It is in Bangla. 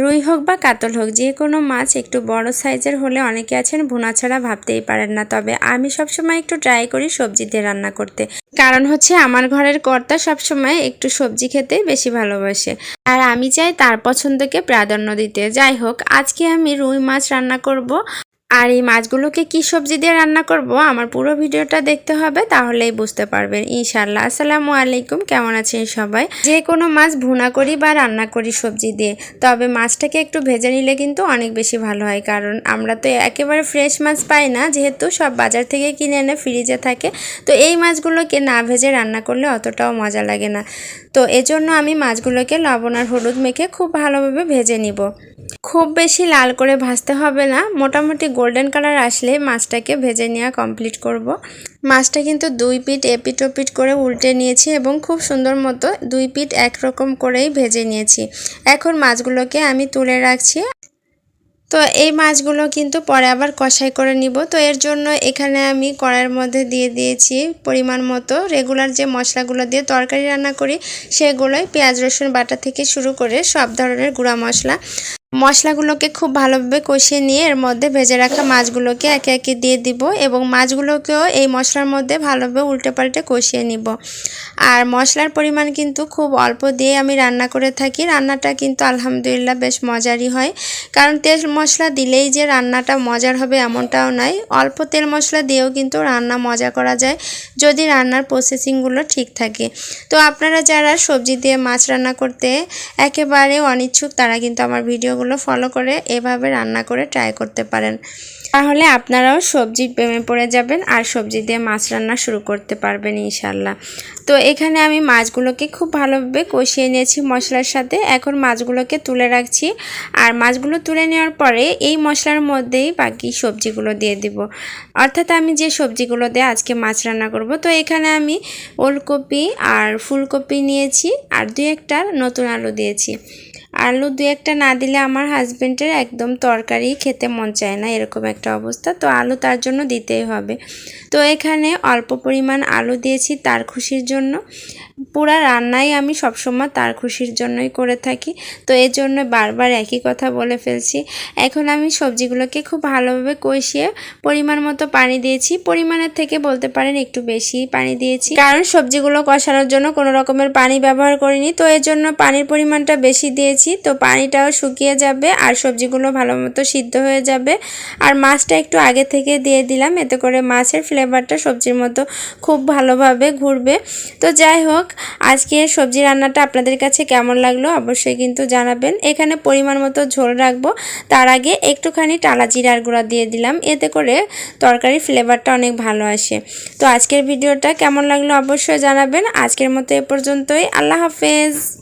রুই হোক বা কাতল হোক, যে কোনো মাছ একটু বড় সাইজের হলে অনেকে আছেন ভুনা ছাড়া ভাবতেই পারেন না। তবে আমি সবসময় একটু ট্রাই করি সবজি দিয়ে রান্না করতে। কারণ হচ্ছে আমার ঘরের কর্তা সবসময় একটু সবজি খেতে বেশি ভালোবাসে। আর আমি চাই তার পছন্দকে প্রাধান্য দিতে। যাই হোক, আজকে আমি রুই মাছ রান্না করব। আর এই মাছগুলোকে কি সবজি দিয়ে রান্না করব? আমার পুরো ভিডিওটা দেখতে হবে, তাহলেই বুঝতে পারবেন। ইনশাল্লাহ আসসালামু আলাইকুম। কেমন আছেন সবাই? যে কোনো মাছ ভুনা করি বা রান্না করি সবজি দিয়ে, তবে মাছটাকে একটু ভেজে নিলে কিন্তু অনেক বেশি ভালো হয়, কারণ আমরা তো একেবারে ফ্রেশ মাছ পাই না, যেহেতু সব বাজার থেকে কিনে এনে ফ্রিজে থাকে। তো এই মাছগুলোকে না ভেজে রান্না করলে অতটাও মজা লাগে না। তো এজন্য আমি মাছগুলোকে লবণ আর হলুদ মেখে খুব ভালোভাবে ভেজে নিব। খুব বেশি লাল করে ভাজতে হবে না, মোটামুটি গোল্ডেন কালার আসলে মাছটাকে ভেজে নেওয়া কমপ্লিট করব। মাছটা কিন্তু দুই পিঠ এপিট ওপিট করে উল্টে নিয়েছি এবং খুব সুন্দর মতো দুই পিট একরকম করেই ভেজে নিয়েছি। এখন মাছগুলোকে আমি তুলে রাখছি। তো এই মাছগুলো কিন্তু পরে আবার কষাই করে নিব। তো এর জন্য এখানে আমি কড়াইয়ের মধ্যে দিয়ে দিয়েছি পরিমাণ মতো রেগুলার যে মশলাগুলো দিয়ে তরকারি রান্না করি, সেগুলোই পেঁয়াজ, রসুন বাটা থেকে শুরু করে সব ধরনের গুঁড়া মশলা। মশলাগুলোকে খুব ভালোভাবে কষিয়ে নিয়ে এর মধ্যে ভেজে রাখা মাছগুলোকে একে একে দিয়ে দিব এবং মাছগুলোকেও এই মশলার মধ্যে ভালোভাবে উল্টে পাল্টে কষিয়ে নিব। আর মশলার পরিমাণ কিন্তু খুব অল্প দিয়ে আমি রান্না করে থাকি। রান্নাটা কিন্তু আলহামদুলিল্লাহ বেশ মজারই হয়। কারণ তেল মশলা দিলেই যে রান্নাটা মজার হবে এমনটাও নয়। অল্প তেল মশলা দিয়েও কিন্তু রান্না মজা করা যায় যদি রান্নার প্রসেসিংগুলো ঠিক থাকে। তো আপনারা যারা সবজি দিয়ে মাছ রান্না করতে একেবারে অনিচ্ছুক তারা কিন্তু আমার ভিডিও টিপসগুলো ফলো করে এভাবে রান্না করে ট্রাই করতে পারেন। তাহলে আপনারাও সবজি প্রেমে পড়ে যাবেন আর সবজি দিয়ে মাছ রান্না শুরু করতে পারবেন ইনশাল্লাহ তো এখানে আমি মাছগুলোকে খুব ভালোভাবে কষিয়ে নিয়েছি মশলার সাথে। এখন মাছগুলোকে তুলে রাখছি আর মাছগুলো তুলে নেওয়ার পরে এই মশলার মধ্যেই বাকি সবজিগুলো দিয়ে দিব। অর্থাৎ আমি যে সবজিগুলো দিয়ে আজকে মাছ রান্না করব, তো এখানে আমি ওলকপি আর ফুলকপি নিয়েছি আর দুই একটা নতুন আলু দিয়েছি। আলু দু একটা না দিলে আমার হাজব্যান্ডের একদম তরকারি খেতে মন চায় না, এরকম একটা অবস্থা। তো আলু তার জন্য দিতেই হবে। তো এখানে অল্প পরিমাণ আলু দিয়েছি তার খুশির জন্য। পুরা রান্নাই আমি সবসময় তার খুশির জন্যই করে থাকি। তো এর জন্য বারবার একই কথা বলে ফেলছি। এখন আমি সবজিগুলোকে খুব ভালোভাবে কষিয়ে পরিমাণ মতো পানি দিয়েছি। পরিমাণের থেকে বলতে পারেন একটু বেশি পানি দিয়েছি। কারণ সবজিগুলো কষানোর জন্য কোনো রকমের পানি ব্যবহার করিনি। তো এর জন্য পানির পরিমাণটা বেশি দিয়েছি। তো পানিটাও শুকিয়ে যাবে আর সবজিগুলো ভালো মতো সিদ্ধ হয়ে যাবে। আর মাছটা একটু আগে থেকে দিয়ে দিলাম, এতে করে মাছের ফ্লেভারটা সবজির মতো খুব ভালোভাবে ঘুরবে। তো যাই হোক আজকে সবজি রান্নাটা আপনাদের কাছে কেমন লাগল অবশ্যই কিন্তু জানাবেন। এখানে পরিমাণ মতো ঝোল রাখব, তার আগে একটুখানি টালা জিরার গুঁড়া দিয়ে দিলাম, এতে করে তরকারির ফ্লেভারটা অনেক ভালো আসে। তো আজকের ভিডিওটা কেমন লাগল অবশ্যই জানাবেন। আজকের মতো এ পর্যন্তই, আল্লাহ হাফেজ।